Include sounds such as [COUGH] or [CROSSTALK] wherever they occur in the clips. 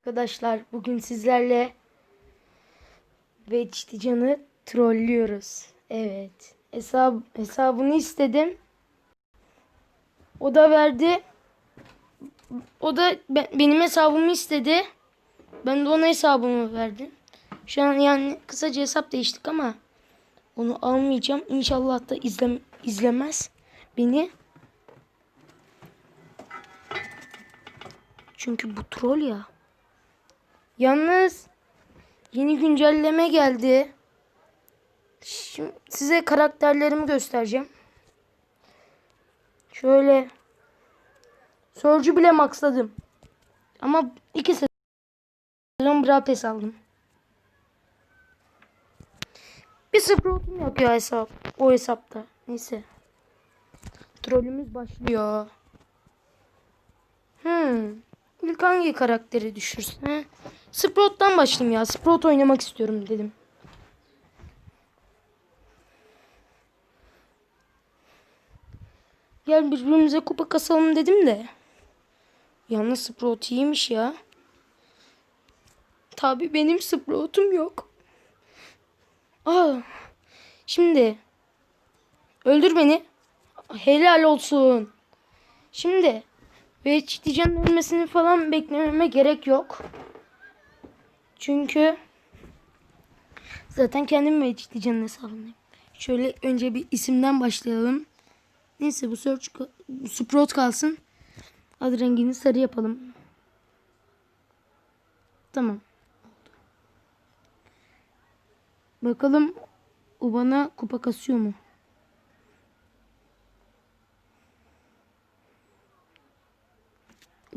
Arkadaşlar bugün sizlerle Vegetican'ı trollüyoruz. Evet. Hesap, hesabını istedim. O da verdi. O da be- benim hesabımı istedi. Ben de ona hesabımı verdim. Şu an yani kısaca hesap değiştik ama onu almayacağım. İnşallah da izlem izlemez beni. Çünkü bu troll ya. Yalnız yeni güncelleme geldi. Şimdi size karakterlerimi göstereceğim. Şöyle Surge'ü bile maxladım. Ama iki sezon Brapes aldım. Bir Sprout'um yok ya hesap. O hesapta. Neyse. Trollümüz başlıyor. Hmm. İlk hangi karakteri düşürsün? He? Sprout'tan başlayayım ya. Sprout oynamak istiyorum dedim. Gel birbirimize kupa kasalım dedim de. Yalnız Sprout iyiymiş ya. Tabi benim Sprout'um yok. Aa, şimdi öldür beni. Helal olsun. Şimdi ve Çitican'ın ölmesini falan beklememe gerek yok. Çünkü zaten kendim ve Çitican'ın hesabındayım. Şöyle önce bir isimden başlayalım. Neyse bu search Sprout kalsın. Adı rengini sarı yapalım. Tamam. Bakalım o bana kupa kasıyor mu?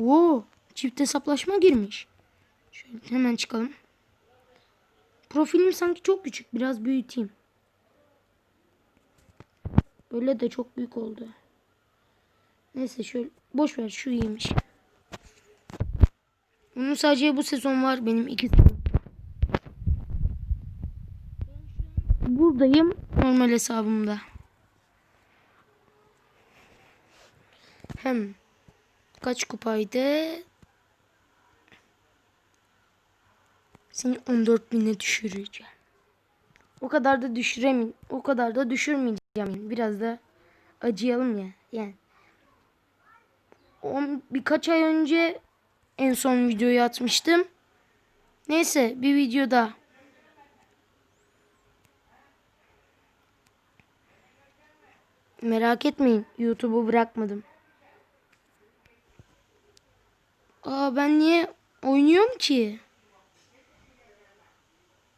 Oo, çift hesaplaşma girmiş. Şöyle hemen çıkalım. Profilim sanki çok küçük. Biraz büyüteyim. Böyle de çok büyük oldu. Neyse şöyle boş ver şu iyiymiş. Onun sadece bu sezon var benim iki sezon. Buradayım normal hesabımda. Hem kaç kupaydı? Seni 14 bine düşüreceğim. O kadar da düşüremeyim. O kadar da düşürmeyeceğim. Biraz da acıyalım ya. Yani. On, birkaç ay önce en son videoyu atmıştım. Neyse bir video daha. Merak etmeyin. YouTube'u bırakmadım. Aa ben niye oynuyorum ki?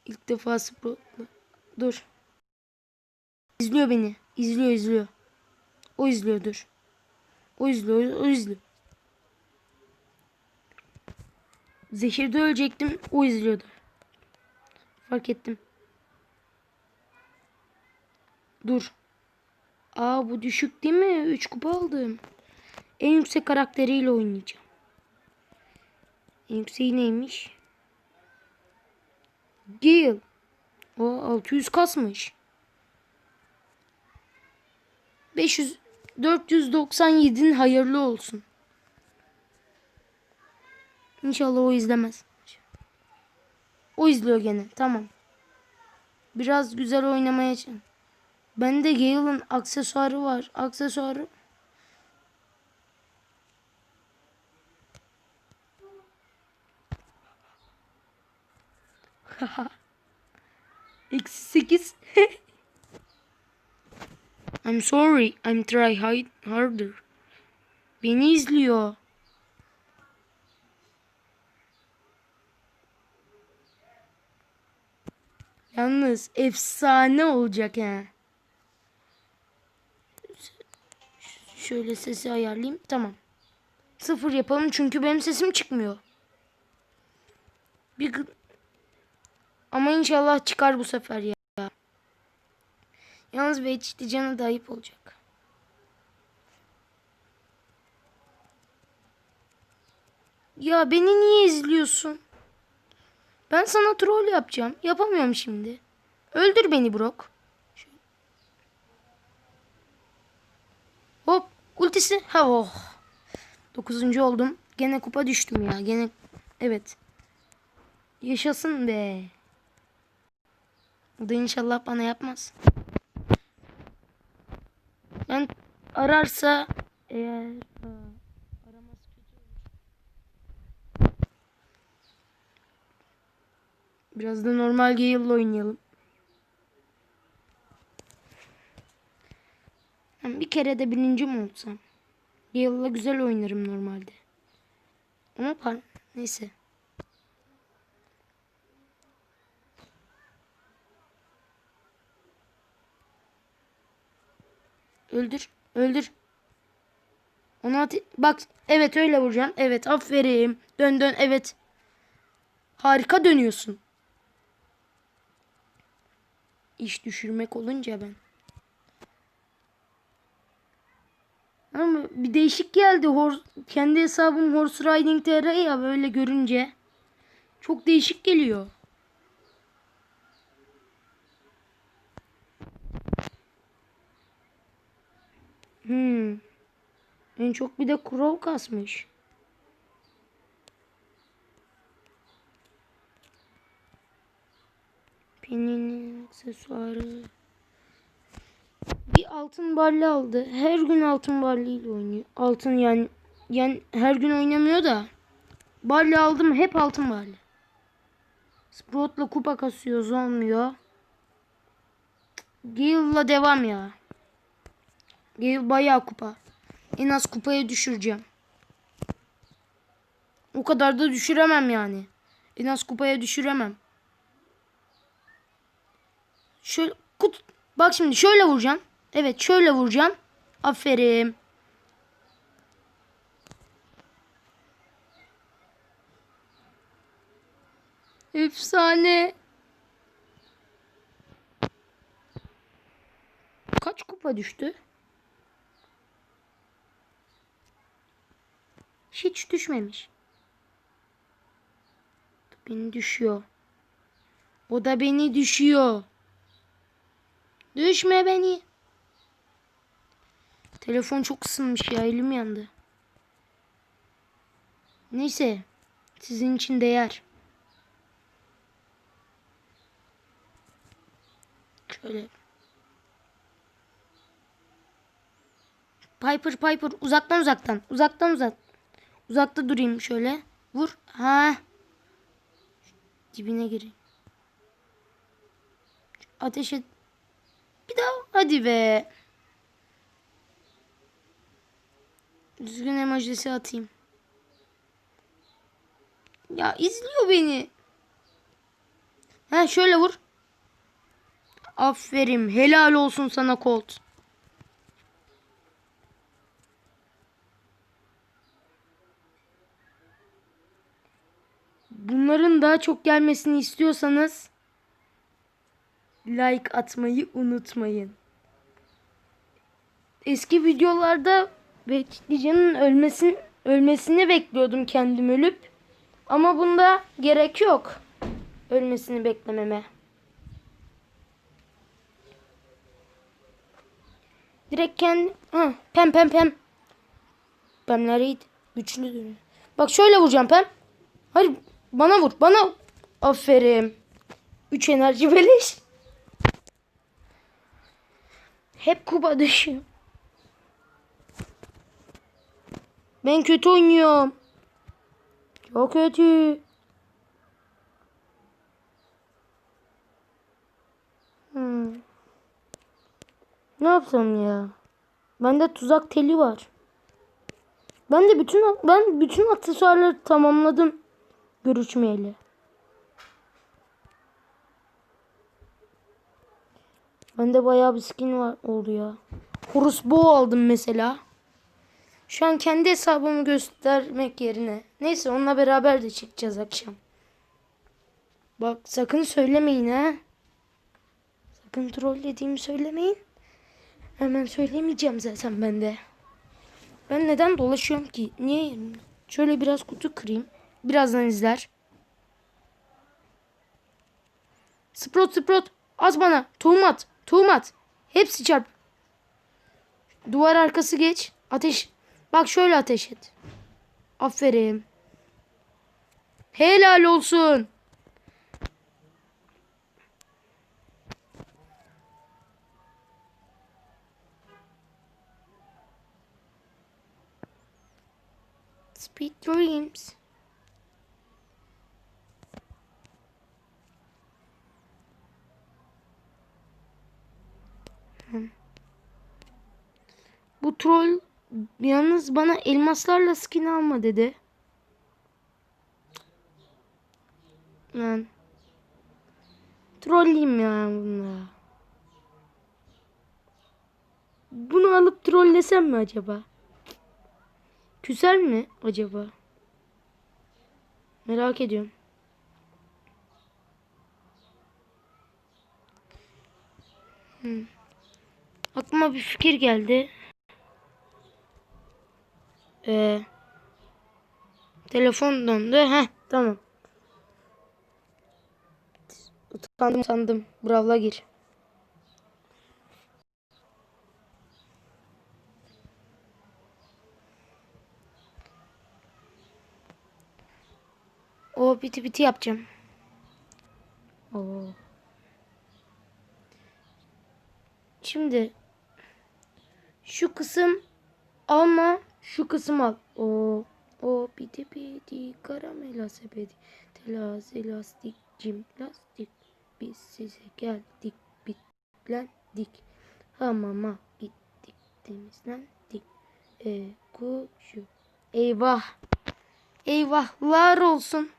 İlk defa Sprout'la. Dur. İzliyor beni. İzliyor izliyor. O izliyor dur. O izliyor o izliyor. Zehirde ölecektim. O izliyordu. Fark ettim. Dur. Aa bu düşük değil mi? 3 kupa aldım. En yüksek karakteriyle oynayacağım. En yükseği neymiş? Gale. O 600 kasmış. 500 497'nin hayırlı olsun. İnşallah o izlemez. O izliyor gene. Tamam. Biraz güzel oynamaya çalışın. Bende Gale'ın aksesuarı var. Aksesuarı [LAUGHS] Eksi 8. [LAUGHS] I'm sorry. I'm try hide harder. Beni izliyor. Yalnız efsane olacak ha. Şöyle sesi ayarlayayım. Tamam. Sıfır yapalım çünkü benim sesim çıkmıyor. Bir ama inşallah çıkar bu sefer ya. Yalnız Vegeti canı da ayıp olacak. Ya beni niye izliyorsun? Ben sana troll yapacağım. Yapamıyorum şimdi. Öldür beni Brock. Hop ultisi. Ha oh. Dokuzuncu oldum. Gene kupa düştüm ya. Gene evet. Yaşasın be. O da inşallah bana yapmaz. Ben ararsa eğer aramaz kötü olur. Biraz da normal Gale'la oynayalım. Ben bir kere de birinci mi olsam? Gale'la güzel oynarım normalde. Ama par neyse. Öldür. Öldür. Onu at. Bak evet öyle vuracağım. Evet aferin. Dön dön evet. Harika dönüyorsun. İş düşürmek olunca ben. Ama bir değişik geldi. Hor kendi hesabım Horse Riding TR ya böyle görünce. Çok değişik geliyor. Hmm. En çok bir de Crow kasmış. Peninin aksesuarı. Bir altın barlı aldı. Her gün altın barlı ile oynuyor. Altın yani yani her gün oynamıyor da. Barley aldım hep altın barley. Sprout'la kupa kasıyoruz olmuyor. Gale'la devam ya. Gale bayağı kupa. En az kupaya düşüreceğim. O kadar da düşüremem yani. En az kupaya düşüremem. Şöyle kut bak şimdi şöyle vuracağım. Evet şöyle vuracağım. Aferin. Efsane. Kaç kupa düştü? Hiç düşmemiş. Beni düşüyor. O da beni düşüyor. Düşme beni. Telefon çok ısınmış ya elim yandı. Neyse. Sizin için değer. Şöyle. Piper Piper uzaktan uzaktan. Uzaktan uzak. Uzakta durayım şöyle. Vur. Ha. Dibine gireyim. Ateş et. Bir daha. Hadi be. Düzgün emojisi atayım. Ya izliyor beni. Ha şöyle vur. Aferin. Helal olsun sana Colt. Daha çok gelmesini istiyorsanız like atmayı unutmayın. Eski videolarda Beklican'ın ölmesin, ölmesini bekliyordum kendim ölüp. Ama bunda gerek yok. Ölmesini beklememe. Direkt kendi... Ha, pem pem pem. Pemleriydi. Güçlü dönüyor. Bak şöyle vuracağım pem. Hayır bana vur. Bana. Aferin. 3 enerji beleş. Hep kupa düşüyor. Ben kötü oynuyorum. Çok kötü. Hmm. Ne yapsam ya? Bende tuzak teli var. Ben de bütün ben bütün aksesuarları tamamladım görüşmeyeli. Bende bayağı bir skin var oldu ya. Horus Bow aldım mesela. Şu an kendi hesabımı göstermek yerine. Neyse onunla beraber de çıkacağız akşam. Bak sakın söylemeyin ha. Sakın trollediğimi söylemeyin. Hemen söylemeyeceğim zaten ben de. Ben neden dolaşıyorum ki? Niye? Şöyle biraz kutu kırayım. Birazdan izler. Sprout Sprout az bana. Tohum at. Tohum at. Hepsi çarp. Duvar arkası geç. Ateş. Bak şöyle ateş et. Aferin. Helal olsun. Speed Dreams. Hı. Bu troll yalnız bana elmaslarla skin alma dedi. Lan. Trolleyim ya bununla. Bunu alıp trollesem mi acaba? Küser mi acaba? Merak ediyorum. Hmm. Aklıma bir fikir geldi. Ee, telefon dondu. Heh, tamam. Utandım utandım. Bravla gir. O biti biti yapacağım. Oo. Şimdi şu kısım alma, şu kısım al. O o biti biti karamela sepeti telazi lastik cim lastik biz size geldik bitlendik. Hamama gittik temizlendik. E kuşu. Eyvah. Eyvahlar olsun.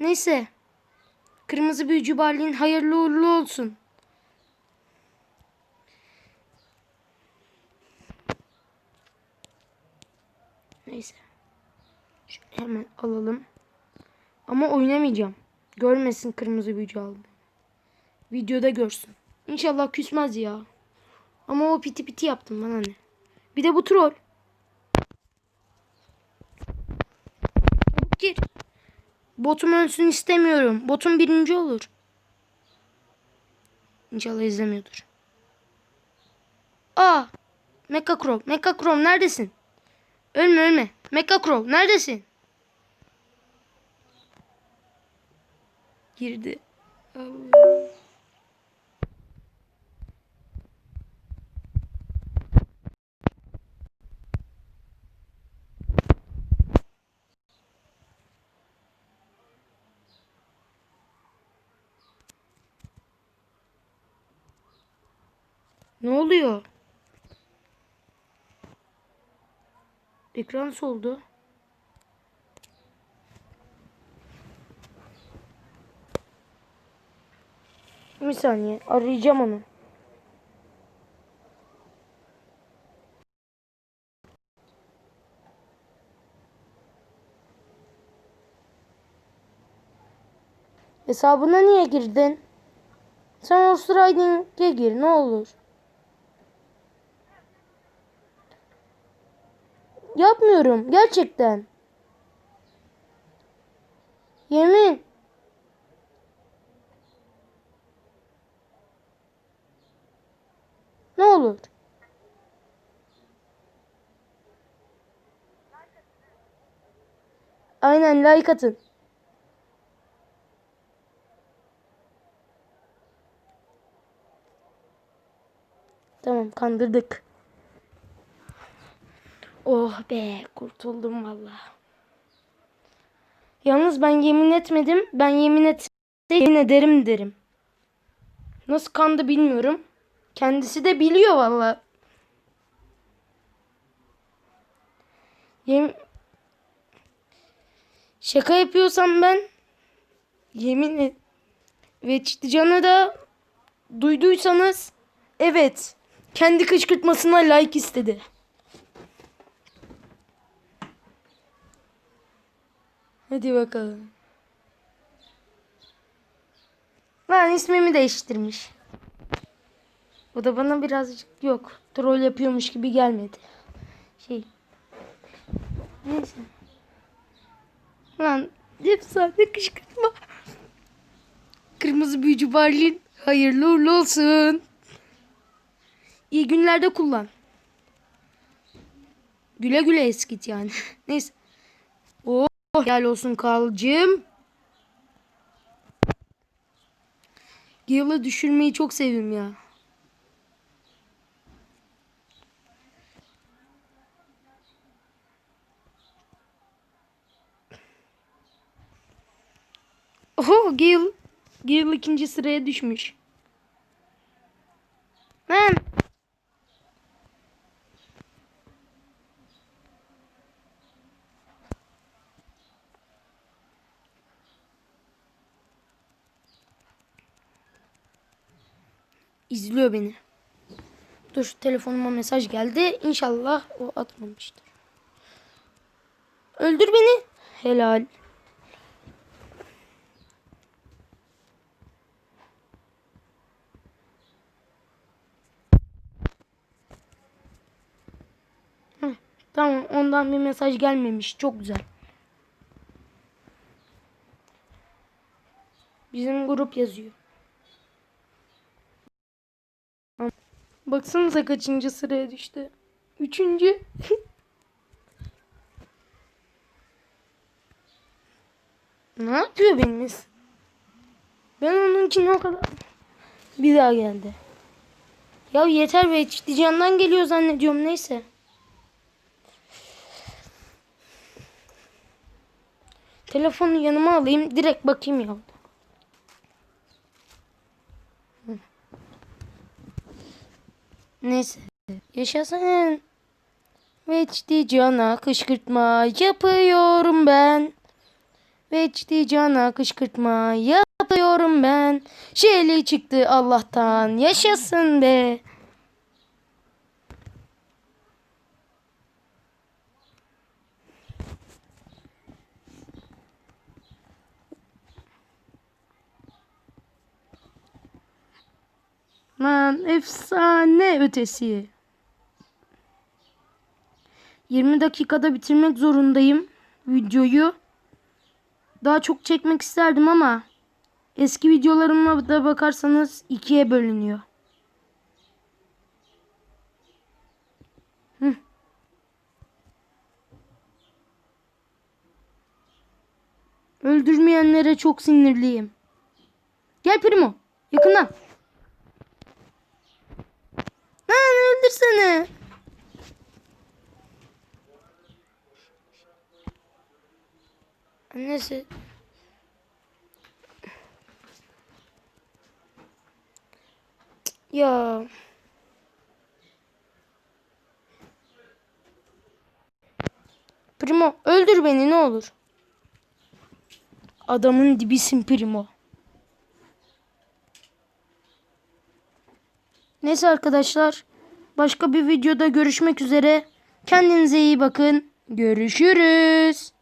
Neyse. Kırmızı büyücü Barley'in hayırlı uğurlu olsun Neyse. Şöyle hemen alalım. Ama oynamayacağım. Görmesin kırmızı büyücü aldım. Videoda görsün. İnşallah küsmez ya. Ama o piti piti yaptım bana ne. Bir de bu troll. Gir. Botum ölsün istemiyorum. Botum birinci olur. İnşallah izlemiyordur. Aa! Mecha Crow. Mecha Crow neredesin? Ölme ölme. Mecha neredesin? Girdi. Ne oluyor? Ekran soldu. Bir saniye arayacağım onu. Hesabına niye girdin? Sen Riding'e gir ne olur. Yapmıyorum gerçekten. Yemin. Ne olur. Aynen like atın. Tamam kandırdık. Oh be kurtuldum valla. Yalnız ben yemin etmedim. Ben yemin etse yemin ederim derim. Nasıl kandı bilmiyorum. Kendisi de biliyor valla. Yem Şaka yapıyorsam ben yemin et ve Can'ı da duyduysanız evet kendi kışkırtmasına like istedi. Hadi bakalım. Lan ismimi değiştirmiş. O da bana birazcık yok. Troll yapıyormuş gibi gelmedi. Şey. Neyse. Lan efsane kışkırtma. Kırmızı büyücü Barlin. Hayırlı uğurlu olsun. İyi günlerde kullan. Güle güle eskit yani. [LAUGHS] Neyse. Oh, Helal olsun Karl'cığım. Gale'ı düşürmeyi çok sevdim ya. Oho Gale. Gale ikinci sıraya düşmüş. Ben İzliyor beni. Dur telefonuma mesaj geldi. İnşallah o atmamıştır. Öldür beni. Helal. Tamam ondan bir mesaj gelmemiş. Çok güzel. Bizim grup yazıyor. Baksanıza kaçıncı sıraya düştü. Üçüncü. [LAUGHS] ne yapıyor benimiz? Ben onunkine o kadar... Bir daha geldi. Ya yeter be candan geliyor zannediyorum neyse. Telefonu yanıma alayım direkt bakayım ya. Neyse. Yaşasın. Veçti cana kışkırtma yapıyorum ben. Veçti cana kışkırtma yapıyorum ben. Şeyli çıktı Allah'tan yaşasın be. Lan efsane ötesi. 20 dakikada bitirmek zorundayım videoyu. Daha çok çekmek isterdim ama eski videolarıma da bakarsanız ikiye bölünüyor. Öldürmeyenlere çok sinirliyim. Gel Primo. Yakından. Lan öldürsene. Annesi. Ya. Primo öldür beni ne olur. Adamın dibisin Primo. Neyse arkadaşlar. Başka bir videoda görüşmek üzere. Kendinize iyi bakın. Görüşürüz.